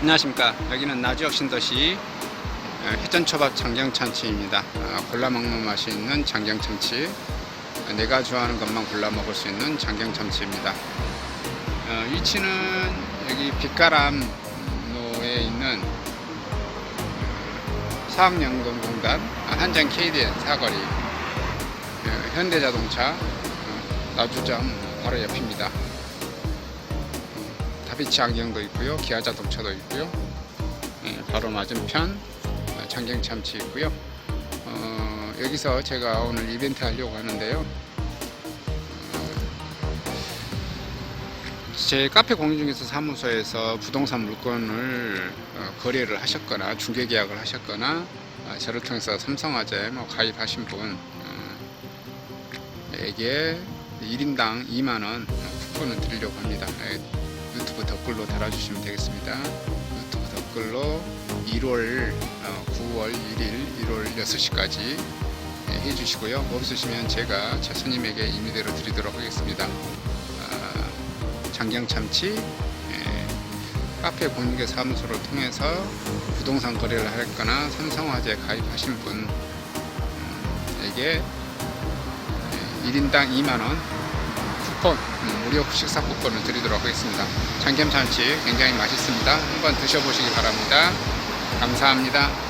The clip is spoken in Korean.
안녕하십니까. 여기는 나주역 신도시 어, 회전초밥 장경참치입니다. 어, 골라 먹는 맛이 있는 장경참치. 어, 내가 좋아하는 것만 골라 먹을 수 있는 장경참치입니다. 어, 위치는 여기 빛가람로에 있는 어, 사학연금공단 한장 KDN 사거리 어, 현대자동차 어, 나주점 바로 옆입니다. 다비치 안경도 있고요. 기아 자동차도 있고요. 예, 바로 맞은편 어, 장경 참치 있고요. 어, 여기서 제가 오늘 이벤트 하려고 하는데요. 어, 제 카페 공인중개사 사무소에서 부동산 물건을 어, 거래를 하셨거나 중개 계약을 하셨거나 어, 저를 통해서 삼성화재 뭐 가입하신 분에게 1인당 2만원 쿠폰을 드리려고 합니다. 예, 유튜브 댓글로 달아주시면 되겠습니다. 유튜브 댓글로 1월 9월 1일 1월 6시까지 해주시고요. 없으시면 제가 제 손님에게 임의대로 드리도록 하겠습니다. 아, 장경참치 예, 카페 공개 사무소를 통해서 부동산 거래를 하거나 삼성화재 가입하신 분에게 1인당 2만원 쿠폰, 음, 무료 식사 쿠폰을 드리도록 하겠습니다. 장겸참치 굉장히 맛있습니다. 한번 드셔보시기 바랍니다. 감사합니다.